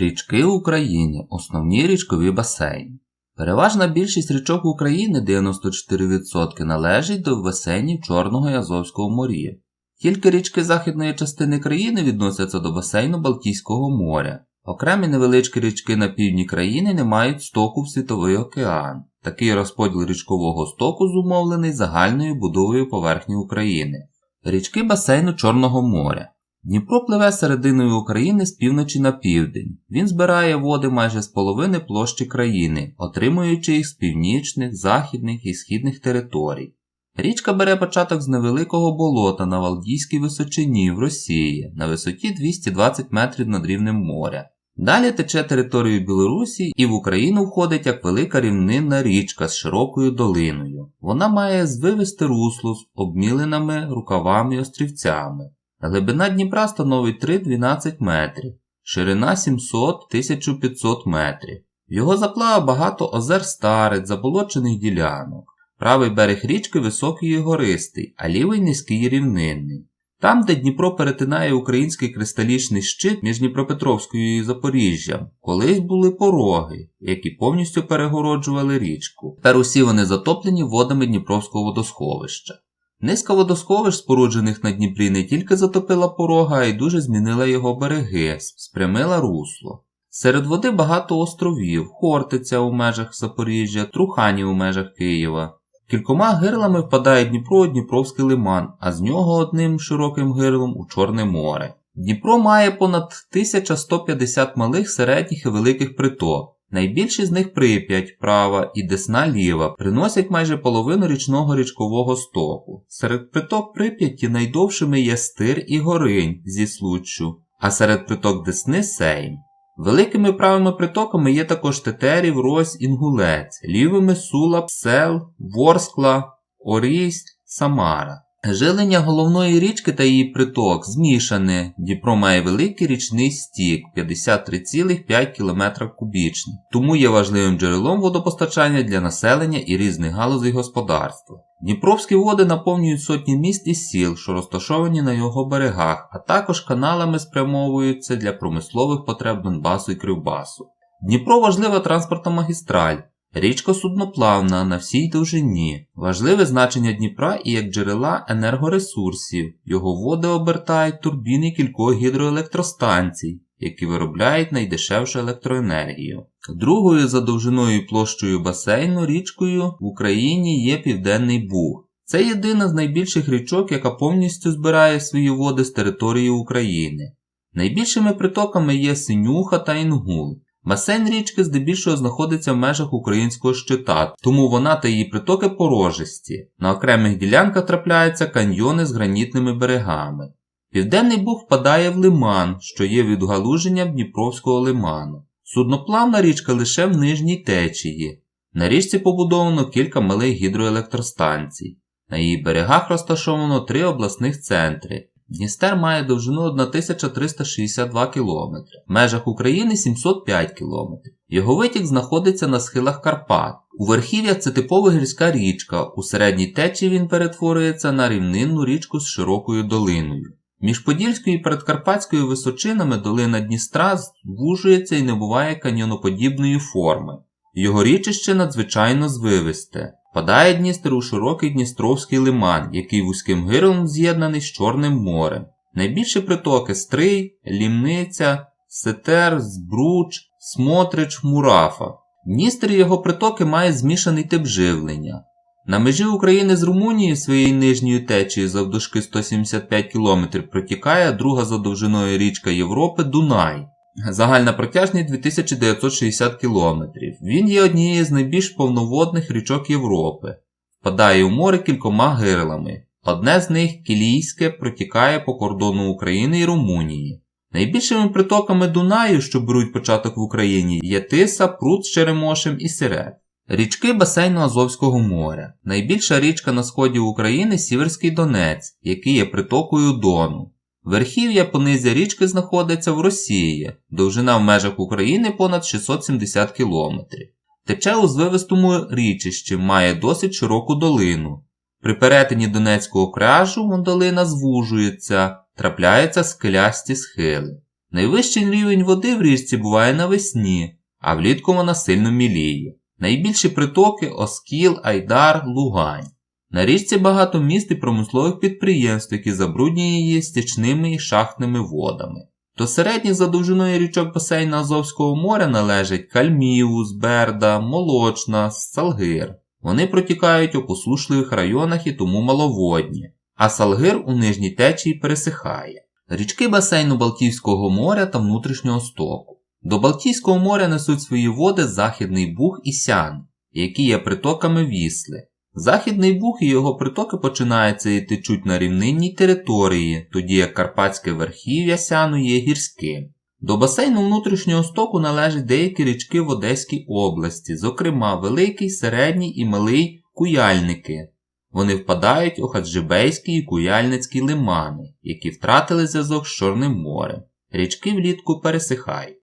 Річки України основні річкові басейни. Переважна більшість річок України 94% належить до басейнів Чорного і Азовського морів. Тільки річки західної частини країни відносяться до басейну Балтійського моря. Окремі невеличкі річки на півдні країни не мають стоку в Світовий океан. Такий розподіл річкового стоку зумовлений загальною будовою поверхні України. Річки басейну Чорного моря. Дніпро пливе серединою України з півночі на південь. Він збирає води майже з половини площі країни, отримуючи їх з північних, західних і східних територій. Річка бере початок з невеликого болота на Валдійській височині в Росії на висоті 220 метрів над рівнем моря. Далі тече територію Білорусі і в Україну входить як велика рівнинна річка з широкою долиною. Вона має звивисте русло з обміленими рукавами і острівцями. Глибина Дніпра становить 3-12 метрів, ширина 700-1500 метрів. Його заплава багато озер стариць, заболочених ділянок. Правий берег річки високий і гористий, а лівий низький і рівнинний. Там, де Дніпро перетинає український кристалічний щит між Дніпропетровською і Запоріжжям, колись були пороги, які повністю перегороджували річку. Тепер усі вони затоплені водами Дніпровського водосховища. Низка водосховищ, споруджених на Дніпрі, не тільки затопила порога, а й дуже змінила його береги, спрямила русло. Серед води багато островів, Хортиця у межах Запоріжжя, Трухані у межах Києва. Кількома гирлами впадає Дніпро у Дніпровський лиман, а з нього одним широким гирлом у Чорне море. Дніпро має понад 1150 малих, середніх і великих приток. Найбільші з них Прип'ять права і Десна ліва приносять майже половину річного річкового стоку. Серед приток Прип'яті найдовшими є Стир і Горинь зі Случчю, а серед приток Десни Сейм. Великими правими притоками є також Тетерів, Рось, Інгулець, лівими Сула, Псел, Ворскла, Орість, Самара. Жилення головної річки та її приток змішане. Дніпро має великий річний стік 53,5 км кубічний, тому є важливим джерелом водопостачання для населення і різних галузей господарства. Дніпровські води наповнюють сотні міст і сіл, що розташовані на його берегах, а також каналами спрямовуються для промислових потреб Донбасу і Кривбасу. Дніпро важлива транспортна магістраль. Річка судноплавна на всій довжині, важливе значення Дніпра і як джерела енергоресурсів. Його води обертають турбіни кількох гідроелектростанцій, які виробляють найдешевшу електроенергію. Другою за довжиною і басейну річкою в Україні є Південний Буг. Це єдина з найбільших річок, яка повністю збирає свої води з території України. Найбільшими притоками є Синюха та Інгул. Басейн річки здебільшого знаходиться в межах українського щита, тому вона та її притоки порожисті. На окремих ділянках трапляються каньйони з гранітними берегами. Південний Буг впадає в лиман, що є відгалуженням Дніпровського лиману. Судноплавна річка лише в нижній течії. На річці побудовано кілька малих гідроелектростанцій. На її берегах розташовано три обласних центри. Дністер має довжину 1362 км, в межах України 705 км. Його витік знаходиться на схилах Карпат. У верхів'ях це типова гірська річка, у середній течії він перетворюється на рівнинну річку з широкою долиною. Між Подільською і Передкарпатською височинами долина Дністра звужується і набуває каньйоноподібної форми. Його річище надзвичайно звивисте. Падає Дністер у широкий Дністровський лиман, який вузьким гирлом з'єднаний з Чорним морем. Найбільші притоки Стрий, Лімниця, Сетер, Збруч, Смотрич, Мурафа. Дністер і його притоки мають змішаний тип живлення. На межі України з Румунією своєю нижньою течією завдовжки 175 км протікає друга за довжиною річка Європи Дунай. Загальна протяжність 2960 км. Він є однією з найбільш повноводних річок Європи. Впадає у море кількома гирлами. Одне з них Кілійське протікає по кордону України і Румунії. Найбільшими притоками Дунаю, що беруть початок в Україні, є Тиса, Прут з Черемошем і Сирет. Річки басейну Азовського моря. Найбільша річка на сході України Сіверський Донець, який є притокою Дону. Верхів'я понизя річки знаходиться в Росії, довжина в межах України понад 670 км. Тече у звивистому річищі, має досить широку долину. При перетині Донецького кряжу долина звужується, трапляються скелясті схили. Найвищий рівень води в річці буває навесні, а влітку вона сильно міліє. Найбільші притоки Оскіл, Айдар, Лугань. На річці багато міст і промислових підприємств, які забруднюють її стічними і шахтними водами. До середніх за довжиною річок басейну Азовського моря належать Кальміус, Берда, Молочна, Салгир. Вони протікають у посушливих районах і тому маловодні, а Салгир у нижній течії пересихає. Річки басейну Балтійського моря та внутрішнього стоку. До Балтійського моря несуть свої води Західний Буг і Сян, які є притоками Вісли. Західний Буг і його притоки починаються і течуть на рівнинній території, тоді як Карпатське верхів'я Сяну є гірським. До басейну внутрішнього стоку належать деякі річки в Одеській області, зокрема Великий, Середній і Малий Куяльники. Вони впадають у Хаджибейський і Куяльницький лимани, які втратили зв'язок з Чорним морем. Річки влітку пересихають.